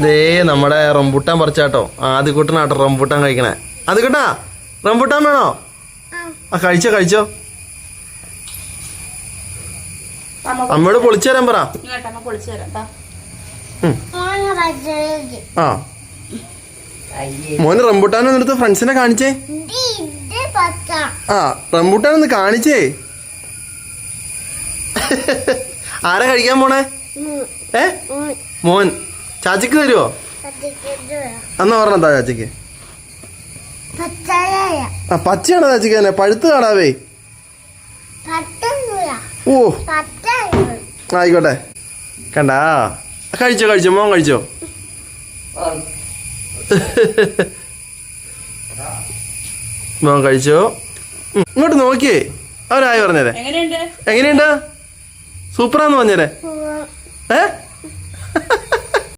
ദേ നമ്മുടെ റംബൂട്ടാൻ പറിച്ചാട്ടോ. ആദ്യ കൂട്ടനാട്ടോ റംബൂട്ടാൻ കഴിക്കണേ. അത് കേട്ടാ റംബൂട്ടാൻ വേണോ? ആ കഴിച്ചോ കഴിച്ചോ. അമ്മയോട് പൊളിച്ചു തരാൻ പറ. ആ. മോന് റംബൂട്ടാൻ ഒന്നെടുത്ത് ഫ്രണ്ട്സിനെ കാണിച്ചേ. ആ റംബൂട്ടാൻ ഒന്ന് കാണിച്ചേ. ആരാ കഴിക്കാൻ പോണേ? ഏ? മോൻ. ചാച്ചിക്ക് തരുവോ എന്നാ പറഞ്ഞതാ ചാച്ചിക്ക്. ആ പച്ചയാണോ ചാച്ചിക്ക് തന്നെ പഴുത്ത് കാണാവേ. ഓ. ആയിക്കോട്ടെ. കണ്ടാ? കഴിച്ചോ കഴിച്ചോ മോൻ കഴിച്ചോ? മോൻ കഴിച്ചോ? ഇങ്ങോട്ട് നോക്കിയേ. അവരായി പറഞ്ഞേരെ. എങ്ങനെയുണ്ട്? സൂപ്പറാന്ന് പറഞ്ഞേരെ. ഏ?